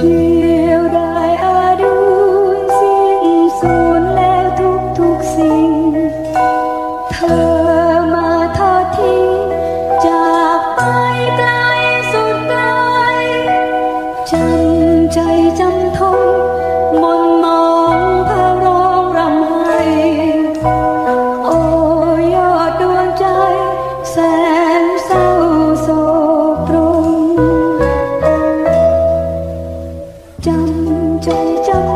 เดียวได้อาดูสิ้นสูญแล้วทุกทุกสิ่ง เธอมาทอดทิ้ง จากไปไกลสุดไกลจำใจจำทนมนมองพระร้องรำไห้โอ้ยอดดวงใจแสน จำใจจำค